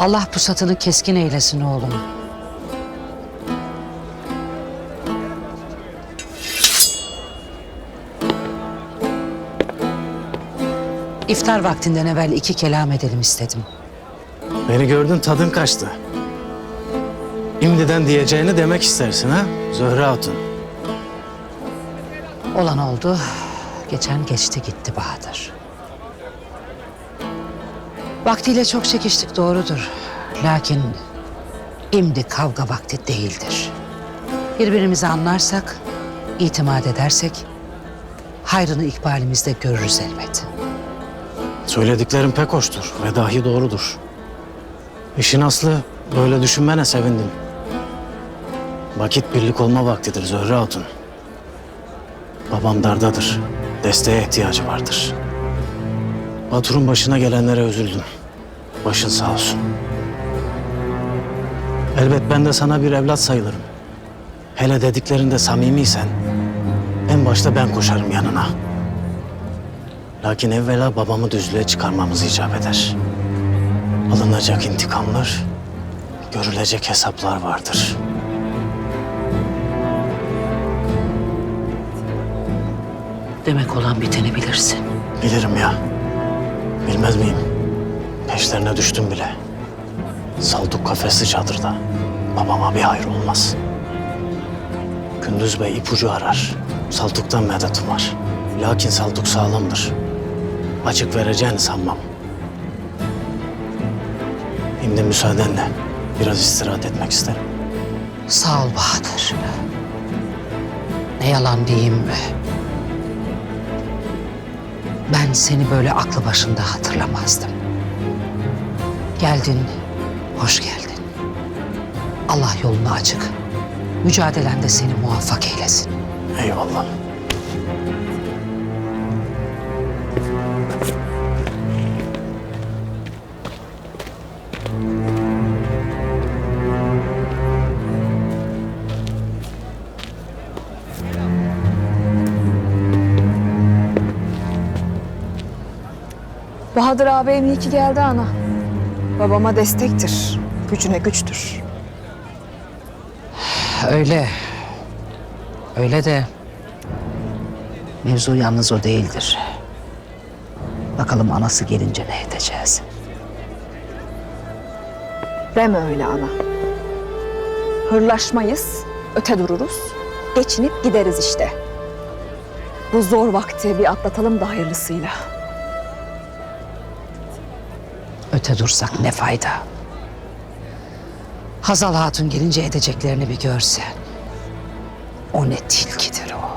Allah pusatını keskin eylesin oğlum. İftar vaktinden evvel iki kelam edelim istedim. Beni gördün tadın kaçtı. İmdiden diyeceğini demek istersin ha Zöhre Hatun. Olan oldu. Geçen geçti gitti Bahadır. Vaktiyle çok çekiştik doğrudur. Lakin imdi kavga vakti değildir. Birbirimizi anlarsak, itimat edersek hayrını ikbalimizde görürüz elbet. Söylediklerin pek hoştur ve dahi doğrudur. İşin aslı böyle düşünmene sevindim. Vakit birlik olma vaktidir Zöhre Hatun. Babam dardadır. Desteğe ihtiyacı vardır. Batur'un başına gelenlere üzüldüm. Başın sağ olsun. Elbet ben de sana bir evlat sayılırım. Hele dediklerinde samimiysen en başta ben koşarım yanına. Lakin evvela babamı düzlüğe çıkarmamız icap eder. Alınacak intikamlar, görülecek hesaplar vardır. Demek olan biteni bilirsin. Bilirim ya. Bilmez miyim? Peşlerine düştüm bile. Saltuk kafesli çadırda. Babama bir hayır olmaz. Gündüz Bey ipucu arar. Saltuk'tan medet umar. Lakin Saltuk sağlamdır. Açık vereceğini sanmam. Şimdi müsaadenle biraz istirahat etmek isterim. Sağ ol Bahadır. Ne yalan diyeyim. Ben seni böyle aklı başında hatırlamazdım. Geldin, hoş geldin. Allah yolunu açık. Mücadelende seni muvaffak eylesin. Eyvallah. Bahadır ağabeyim iyi ki geldi ana. Babama destektir, gücüne güçtür. Öyle. Öyle de mevzu yalnız o değildir. Bakalım anası gelince ne edeceğiz? Deme öyle ana. Hırlaşmayız, öte dururuz, geçinip gideriz işte. Bu zor vakti bir atlatalım da hayırlısıyla. Öte dursak ne fayda? Hazal Hatun gelince edeceklerini bir görsen. O ne tilkidir o.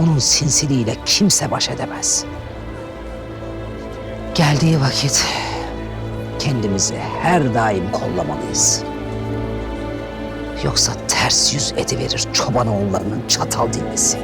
Onun sinsiliğiyle kimse baş edemez. Geldiği vakit kendimizi her daim kollamalıyız. Yoksa ters yüz ediverir çoban oğullarının çatal dinlisi.